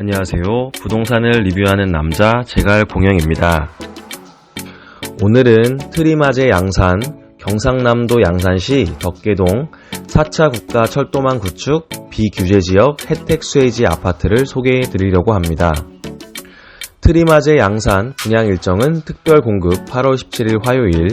안녕하세요. 부동산을 리뷰하는 남자 제갈 공영입니다. 오늘은 트리마제 양산, 경상남도 양산시 덕계동 4차 국가 철도망 구축 비규제 지역 혜택 수혜지 아파트를 소개해 드리려고 합니다. 트리마제 양산 분양 일정은 특별 공급 8월 17일 화요일,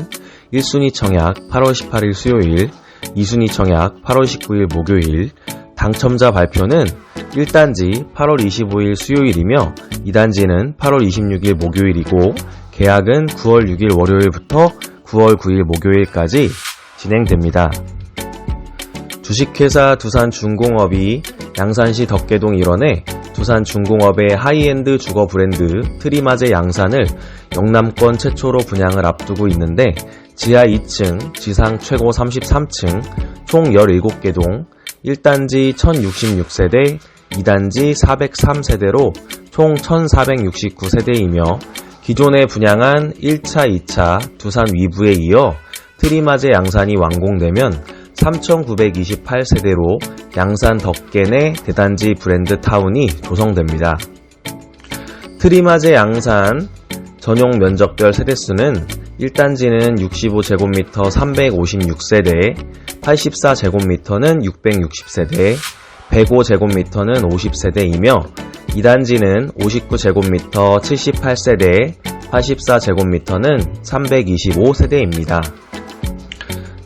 1순위 청약 8월 18일 수요일, 2순위 청약 8월 19일 목요일, 당첨자 발표는 1단지 8월 25일 수요일이며 2단지는 8월 26일 목요일이고 계약은 9월 6일 월요일부터 9월 9일 목요일까지 진행됩니다. 주식회사 두산중공업이 양산시 덕계동 일원에 두산중공업의 하이엔드 주거 브랜드 트리마제 양산을 영남권 최초로 분양을 앞두고 있는데 지하 2층, 지상 최고 33층, 총 17개 동, 1단지 1066세대, 2단지 403세대로 총 1469세대이며 기존에 분양한 1차, 2차 두산 위부에 이어 트리마제 양산이 완공되면 3928세대로 양산 덕계 내 대단지 브랜드 타운이 조성됩니다. 트리마제 양산 전용 면적별 세대수는 1단지는 65제곱미터 356세대, 84제곱미터는 660세대, 105제곱미터는 50세대이며 2단지는 59제곱미터 78세대, 84제곱미터는 325세대입니다.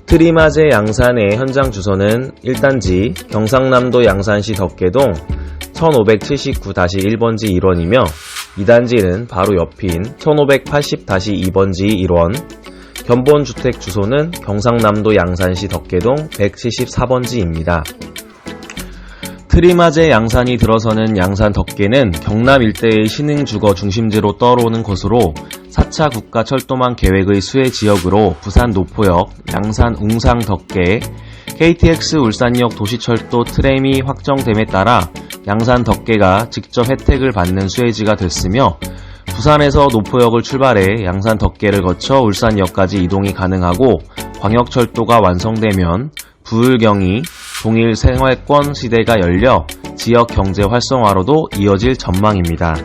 트리마제 양산의 현장 주소는 1단지 경상남도 양산시 덕계동 1579-1번지 1원이며 2단지는 바로 옆인 1580-2번지 1원 견본주택 주소는 경상남도 양산시 덕계동 174번지입니다. 트리마제 양산이 들어서는 양산 덕계는 경남 일대의 신흥 주거 중심지로 떠오르는 곳으로 4차 국가 철도망 계획의 수혜 지역으로 부산 노포역, 양산 웅상 덕계, KTX 울산역 도시철도 트램이 확정됨에 따라 양산 덕계가 직접 혜택을 받는 수혜지가 됐으며 부산에서 노포역을 출발해 양산 덕계를 거쳐 울산역까지 이동이 가능하고 광역철도가 완성되면 부울경이 동일 생활권 시대가 열려 지역 경제 활성화로도 이어질 전망입니다.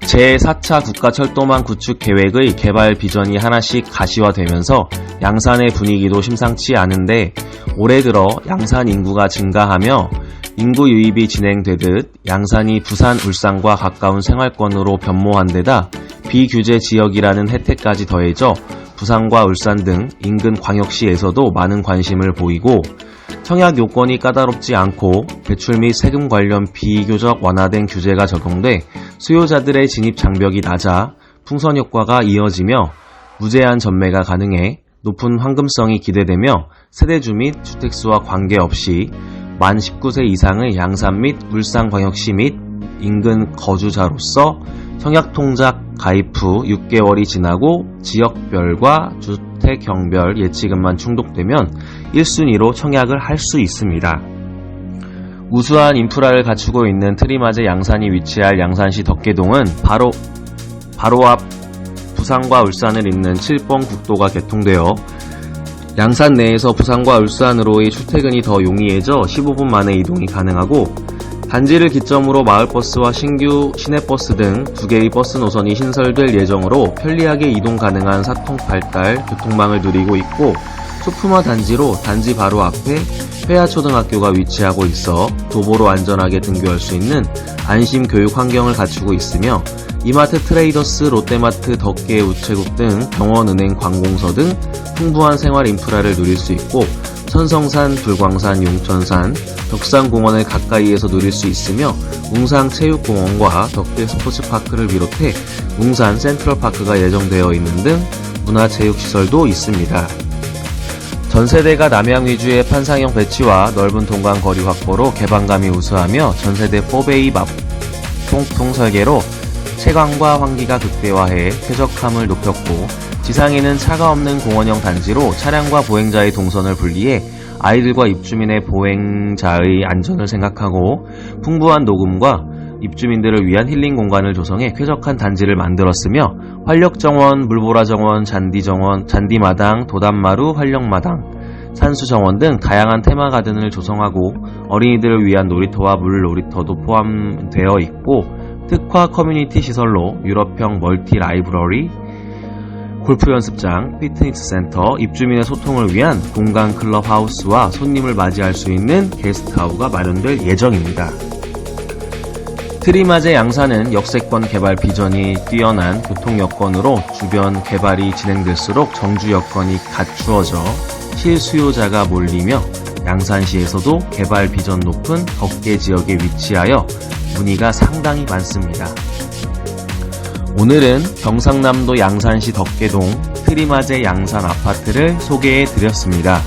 제4차 국가철도망 구축 계획의 개발 비전이 하나씩 가시화되면서 양산의 분위기도 심상치 않은데 올해 들어 양산 인구가 증가하며 인구 유입이 진행되듯 양산이 부산, 울산과 가까운 생활권으로 변모한 데다 비규제 지역이라는 혜택까지 더해져 부산과 울산 등 인근 광역시에서도 많은 관심을 보이고 청약 요건이 까다롭지 않고 대출 및 세금 관련 비교적 완화된 규제가 적용돼 수요자들의 진입 장벽이 낮아 풍선 효과가 이어지며 무제한 전매가 가능해 높은 황금성이 기대되며 세대주 및 주택수와 관계없이 만 19세 이상의 양산 및 울산광역시 및 인근 거주자로서 청약통작 가입 후 6개월이 지나고 지역별과 주택형별 예치금만 충족되면 1순위로 청약을 할 수 있습니다. 우수한 인프라를 갖추고 있는 트리마제 양산이 위치할 양산시 덕계동은 바로 바로 앞 부산과 울산을 잇는 7번 국도가 개통되어 양산 내에서 부산과 울산으로의 출퇴근이 더 용이해져 15분 만에 이동이 가능하고 단지를 기점으로 마을버스와 신규 시내버스 등 두 개의 버스 노선이 신설될 예정으로 편리하게 이동 가능한 사통 발달 교통망을 누리고 있고 소품화 단지로 단지 바로 앞에 회화초등학교가 위치하고 있어 도보로 안전하게 등교할 수 있는 안심 교육 환경을 갖추고 있으며 이마트 트레이더스, 롯데마트, 덕계, 우체국 등 병원은행, 관공서 등 풍부한 생활 인프라를 누릴 수 있고 천성산, 불광산, 용천산, 덕산공원을 가까이에서 누릴 수 있으며 웅산 체육공원과 덕계 스포츠파크를 비롯해 웅산 센트럴파크가 예정되어 있는 등 문화체육시설도 있습니다. 전세대가 남양 위주의 판상형 배치와 넓은 동간 거리 확보로 개방감이 우수하며 전세대 4베이 통통 설계로 채광과 환기가 극대화해 쾌적함을 높였고 지상에는 차가 없는 공원형 단지로 차량과 보행자의 동선을 분리해 아이들과 입주민의 보행자의 안전을 생각하고 풍부한 녹음과 입주민들을 위한 힐링 공간을 조성해 쾌적한 단지를 만들었으며 활력정원, 물보라정원, 잔디정원, 잔디마당, 도담마루, 활력마당, 산수정원 등 다양한 테마 가든을 조성하고 어린이들을 위한 놀이터와 물 놀이터도 포함되어 있고 특화 커뮤니티 시설로 유럽형 멀티 라이브러리, 골프 연습장, 피트니스 센터, 입주민의 소통을 위한 공간 클럽 하우스와 손님을 맞이할 수 있는 게스트하우스가 마련될 예정입니다. 트리마제 양산은 역세권 개발 비전이 뛰어난 교통 여건으로 주변 개발이 진행될수록 정주 여건이 갖추어져 실수요자가 몰리며 양산시에서도 개발 비전 높은 덕계 지역에 위치하여 문의가 상당히 많습니다. 오늘은 경상남도 양산시 덕계동 트리마제 양산 아파트를 소개해 드렸습니다.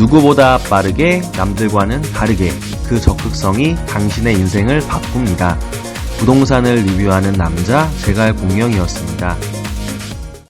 누구보다 빠르게 남들과는 다르게 그 적극성이 당신의 인생을 바꿉니다. 부동산을 리뷰하는 남자 제갈 공명이었습니다.